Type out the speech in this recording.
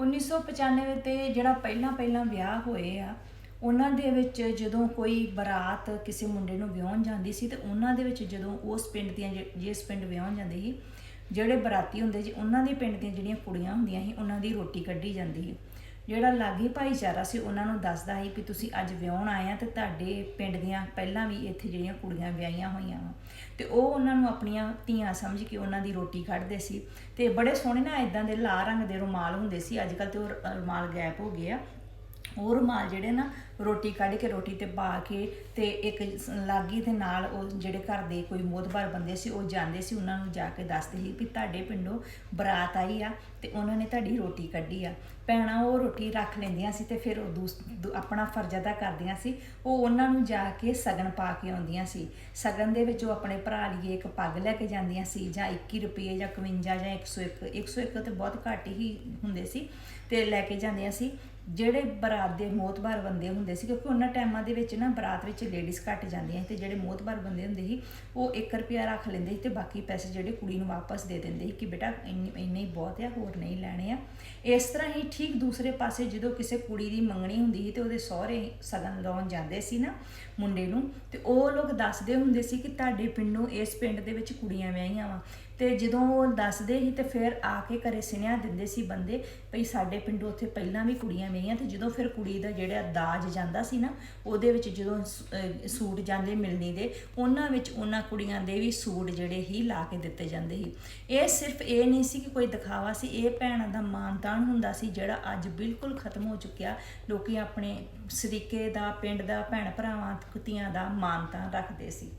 1995 ਤੇ ਜਿਹੜਾ ਪਹਿਲਾਂ ਪਹਿਲਾਂ ਵਿਆਹ ਹੋਏ ਆ, ਉਹਨਾਂ ਦੇ ਵਿੱਚ ਜਦੋਂ ਕੋਈ ਬਰਾਤ ਕਿਸੇ ਮੁੰਡੇ ਨੂੰ ਵਿਆਹਣ ਜਾਂਦੀ ਸੀ ਤੇ ਉਹਨਾਂ ਦੇ ਵਿੱਚ ਜਦੋਂ ਉਸ ਪਿੰਡ ਦੀਆਂ ਜਿ- ਜਿਸ ਪਿੰਡ ਵਿਆਹਣ ਜਾਂਦੇ ਸੀ, ਜਿਹੜੇ ਬਰਾਤੀ ਹੁੰਦੇ ਸੀ, ਉਹਨਾਂ ਦੇ ਪਿੰਡ ਦੀਆਂ ਜਿਹੜੀਆਂ ਕੁੜੀਆਂ ਹੁੰਦੀਆਂ ਸੀ, ਉਹਨਾਂ ਦੀ ਰੋਟੀ ਕੱਢੀ ਜਾਂਦੀ ਸੀ। ਜਿਹੜਾ ਲਾਗੀ ਭਾਈਚਾਰਾ ਸੀ ਉਹਨਾਂ ਨੂੰ ਦੱਸਦਾ ਸੀ ਕਿ ਤੁਸੀਂ ਅੱਜ ਵਿਆਹਣ ਆਏ ਆ ਤੇ ਤੁਹਾਡੇ ਪਿੰਡ ਦੀਆਂ ਪਹਿਲਾਂ ਵੀ ਇੱਥੇ ਜਿਹੜੀਆਂ ਕੁੜੀਆਂ ਵਿਆਹੀਆਂ ਹੋਈਆਂ ਵਾ। ਤੇ ਉਹ ਉਹਨਾਂ ਨੂੰ ਆਪਣੀਆਂ ਧੀਆਂ ਸਮਝ ਕੇ ਉਹਨਾਂ ਦੀ ਰੋਟੀ ਕੱਢਦੇ ਸੀ। ਤੇ ਬੜੇ ਸੋਹਣੇ ਨਾ ਇਦਾਂ ਦੇ ਲਾਲ ਰੰਗ ਦੇ ਰੁਮਾਲ ਹੁੰਦੇ ਸੀ। ਅੱਜ ਕੱਲ ਤੇ ਉਹ ਰੁਮਾਲ ਗਾਇਬ ਹੋ ਗਏ ਆ। ਉਹ ਰੁਮਾਲ ਜਿਹੜੇ ਨਾ ਰੋਟੀ ਕੱਢ ਕੇ, ਰੋਟੀ ਤੇ ਪਾ ਕੇ ਤੇ ਇੱਕ ਲਾਗੀ ਦੇ ਨਾਲ ਉਹ ਜਿਹੜੇ ਘਰ ਦੇ ਕੋਈ ਮੋਤਬਰ ਬੰਦੇ ਸੀ, ਉਹ ਜਾਂਦੇ ਸੀ, ਉਹਨਾਂ ਨੂੰ ਜਾ ਕੇ ਦੱਸਦੇ ਸੀ ਵੀ ਤੁਹਾਡੇ ਪਿੰਡੋਂ ਬਰਾਤ ਆਈ ਆ ਤੇ ਉਹਨਾਂ ਨੇ ਤੁਹਾਡੀ ਰੋਟੀ ਕੱਢੀ ਆ। ਭੈਣਾਂ ਉਹ ਰੋਟੀ ਰੱਖ ਲੈਂਦੀਆਂ ਸੀ ਤੇ ਫਿਰ ਉਹ ਦੂਸ- ਦੂ- ਆਪਣਾ ਫਰਜ਼ ਅਦਾ ਕਰਦੀਆਂ ਸੀ। ਉਹ ਉਹਨਾਂ ਨੂੰ ਜਾ ਕੇ ਸਗਨ ਪਾ ਕੇ ਆਉਂਦੀਆਂ ਸੀ। ਸਗਨ ਦੇ ਵਿੱਚ ਉਹ ਆਪਣੇ ਭਰਾ ਲਈ ਇੱਕ ਪੱਗ ਲੈ ਕੇ ਜਾਂਦੀਆਂ ਸੀ ਜਾਂ 21 ਰੁਪਏ ਜਾਂ 51 ਜਾਂ 101 101 ਤੇ ਬਹੁਤ ਘੱਟ ਹੀ ਹੁੰਦੇ ਸੀ। ਤੇ ਲੈ ਕੇ ਜਾਂਦੀਆਂ ਸੀ। ਜਿਹੜੇ ਬਰਾਤ ਦੇ ਮੋਤਬਾਰ ਬੰਦੇ ਹੁੰਦੇ ਸੀ, ਕਿਉਂਕਿ ਉਹਨਾਂ ਟਾਈਮਾਂ ਦੇ ਵਿੱਚ ਨਾ ਬਰਾਤ ਵਿੱਚ ਲੇਡੀਜ਼ ਘੱਟ ਜਾਂਦੀਆਂ ਸੀ ਤੇ ਜਿਹੜੇ ਮੋਤਬਾਰ ਬੰਦੇ ਹੁੰਦੇ ਸੀ, ਉਹ 1 ਰੁਪਿਆ ਰੱਖ ਲੈਂਦੇ ਸੀ ਤੇ ਬਾਕੀ ਪੈਸੇ ਜਿਹੜੇ ਕੁੜੀ ਨੂੰ ਵਾਪਸ ਦੇ ਦਿੰਦੇ ਸੀ ਕਿ ਬੇਟਾ ਇੰਨੇ ਇੰਨੇ ਹੀ ਬਹੁਤ ਆ, ਹੋਰ ਨਹੀਂ ਲੈਣੇ ਆ। ਇਸ ਤਰ੍ਹਾਂ ਹੀ ਠੀਕ ਦੂਸਰੇ ਪਾਸੇ ਜਦੋਂ ਕਿਸੇ ਕੁੜੀ ਦੀ ਮੰਗਣੀ ਹੁੰਦੀ ਸੀ ਤੇ ਉਹਦੇ ਸਹੁਰੇ ਸਗਨ ਲਾਉਣ ਜਾਂਦੇ ਸੀ ਨਾ ਮੁੰਡੇ ਨੂੰ, ਤੇ ਉਹ ਲੋਕ ਦੱਸਦੇ ਹੁੰਦੇ ਸੀ ਕਿ ਤੁਹਾਡੇ ਪਿੰਡੋਂ ਇਸ ਪਿੰਡ ਦੇ ਵਿੱਚ ਕੁੜੀਆਂ ਵਿਆਹੀਆਂ ਵਾ। ਤੇ ਜਦੋਂ ਉਹ ਦੱਸਦੇ ਸੀ ਤੇ ਫਿਰ ਆ ਕੇ ਘਰੇ ਸੁਨੇਹਾ ਦਿੰਦੇ ਸੀ ਬੰਦੇ, ਭਈ ਸਾਡੇ ਪਿੰਡੋਂ ਉੱਥੇ ਪਹਿਲਾਂ ਵੀ ਕੁੜੀਆਂ ਵਿਆਹੀਆਂ ਤੇ ਜਦੋਂ ਫਿਰ ਕੁੜੀ ਦਾ ਜਿਹੜਾ ਦਾਜ ਜਾਂਦਾ ਸੀ ਨਾ, ਉਹਦੇ ਵਿੱਚ ਜਦੋਂ ਸੂਟ ਜਾਂਦੇ ਮਿਲਣੀ ਦੇ, ਉਹਨਾਂ ਵਿੱਚ ਉਹਨਾਂ ਕੁੜੀਆਂ ਦੇ ਵੀ ਸੂਟ ਜਿਹੜੇ ਹੀ ਲਾ ਕੇ ਦਿੱਤੇ ਜਾਂਦੇ ਸੀ। ਇਹ ਸਿਰਫ ਇਹ ਨਹੀਂ ਸੀ ਕਿ ਕੋਈ ਦਿਖਾਵਾ ਸੀ, ਇਹ ਭੈਣਾਂ ਦਾ ਮਾਨਤਾਨ ਹੁੰਦਾ ਸੀ ਜਿਹੜਾ ਅੱਜ ਬਿਲਕੁਲ ਖਤਮ ਹੋ ਚੁੱਕਿਆ। ਲੋਕੀ ਆਪਣੇ ਸਰੀਕੇ ਦਾ, ਪਿੰਡ ਦਾ, ਭੈਣ ਭਰਾਵਾਂ ਧੀਆਂ ਦਾ ਮਾਨਤਾਨ ਰੱਖਦੇ ਸੀ।